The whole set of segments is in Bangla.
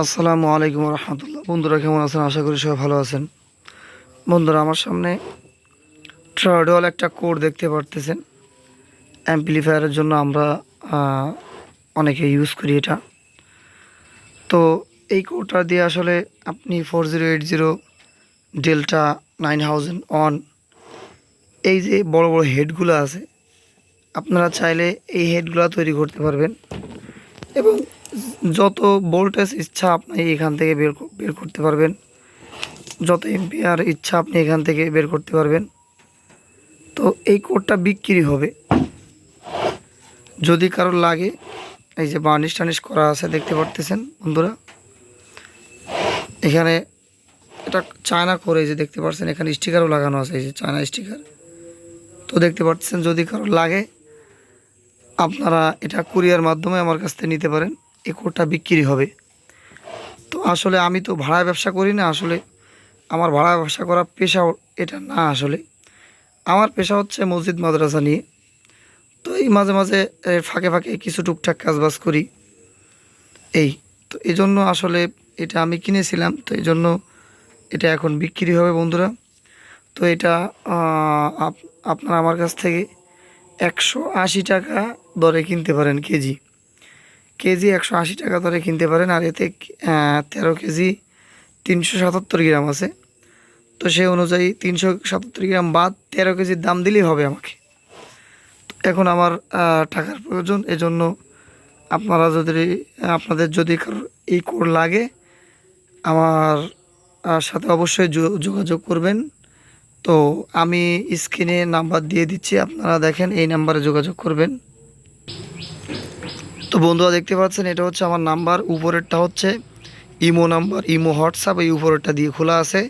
আসসালামু আলাইকুম রহমতুল্লাহ। বন্ধুরা, কেমন আছেন? আশা করি সবাই ভালো আছেন। বন্ধুরা, আমার সামনে ট্রাডল একটা কোড দেখতে পারতেছেন। অ্যাম্পলিফায়ারের জন্য আমরা অনেকে ইউজ করি এটা। তো এই কোডটা দিয়ে আসলে আপনি four zero eight zero delta nine thousand on এই যে বড় বড় হেডগুলো আছে, আপনারা চাইলে এই হেডগুলো তৈরি করতে পারবেন। এবং যত ভোল্টেজ ইচ্ছা আপনি এখান থেকে বের বের করতে পারবেন। যত এম্পিয়ার ইচ্ছা আপনি এখান থেকে বের করতে পারবেন। তো এই কোডটা বিক্রি হবে। যদি কারোর লাগে, এই যে বার্নিশ টার্নিশ করা আছে, দেখতে পারতেছেন বন্ধুরা? এখানে এটা চায়না করে যে দেখতে পাচ্ছেন এখানে স্টিকারও লাগানো আছে, এই যে চায়না স্টিকার তো দেখতে পাচ্ছেন যদি কারোর লাগে আপনারা এটা কুরিয়ার মাধ্যমে আমার কাছ থেকে নিতে পারেন। এই কোডটা বিক্রি হবে। তো আসলে আমি তো ভাড়া ব্যবসা করি না, আসলে আমার ভাড়া ব্যবসা করা পেশা এটা না আসলে। আমার পেশা হচ্ছে মসজিদ মাদ্রাসা নিয়ে। তো এই মাঝে মাঝে ফাঁকে ফাঁকে কিছু টুকটাক কাজবাজ করি। এই, তো এই জন্য আসলে এটা আমি কিনেছিলাম, তো এই জন্য এটা এখন বিক্রি হবে বন্ধুরা। তো এটা আপ- আপনারা আমার কাছ থেকে একশো আশি টাকা দরে কিনতে পারেন কেজি। কেজি একশো আশি টাকা দরে কিনতে পারেন আর এতে তেরো কেজি তিনশো সাতাত্তর গ্রাম আছে। তো সেই অনুযায়ী তিনশো সাতাত্তর গ্রাম বাদ তেরো কেজির দাম দিলেই হবে আমাকে। এখন আমার টাকার প্রয়োজন। এজন্য আপনারা যদি, আপনাদের যদি এই কোড লাগে, আমার সাথে অবশ্যই যোগাযোগ করবেন। তো আমি স্ক্রিনে নাম্বার দিয়ে দিচ্ছি, আপনারা দেখেন এই নাম্বারে যোগাযোগ করবেন। তো বন্ধুরা দেখতে পাচ্ছেন, এটা হচ্ছে আমার নাম্বার, উপরেরটা হচ্ছে ইমো নাম্বার, ইমো হোয়াটসঅ্যাপ, এই উপরেরটা দিয়ে খোলা আছে।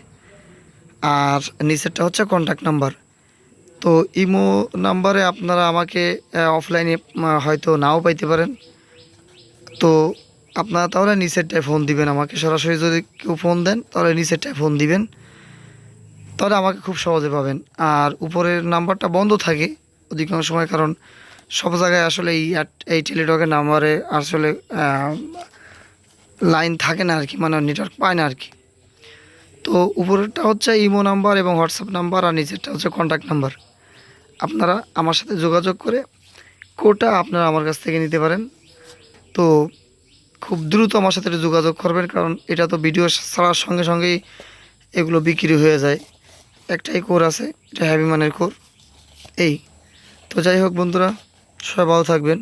আর নিচেরটা হচ্ছে কন্ট্যাক্ট নাম্বার তো ইমো নাম্বারে আপনারা আমাকে অফলাইনে হয়তো নাও পাইতে পারেন। তো আপনারা তাহলে নিচেরটায় ফোন দিবেন আমাকে। সরাসরি যদি কেউ ফোন দেন, তাহলে নিচেরটায় ফোন দিবেন। তাহলে আমাকে খুব সহজে পাবেন। আর উপরের নাম্বারটা বন্ধ থাকে অধিকাংশ সময়, কারণ সব জায়গায় আসলে এই এই টেলিটকের নাম্বারে আসলে লাইন থাকে না আর কি মানে নেটওয়ার্ক পায় না আর কি তো উপরেরটা হচ্ছে ইমো নাম্বার এবং হোয়াটসঅ্যাপ নাম্বার আর নিচেরটা হচ্ছে কন্ট্যাক্ট নাম্বার। আপনারা আমার সাথে যোগাযোগ করে কোটা আপনারা আমার কাছ থেকে নিতে পারেন। তো খুব দ্রুত আমার সাথে যোগাযোগ করবেন, কারণ এটা তো ভিডিও ছাড়ার সঙ্গে সঙ্গেই এগুলো বিক্রি হয়ে যায়। একটাই কোর আছে, এটা হ্যাভি মানের কোর এই। তো যাই হোক বন্ধুরা সবাই ভালো থাকবেন।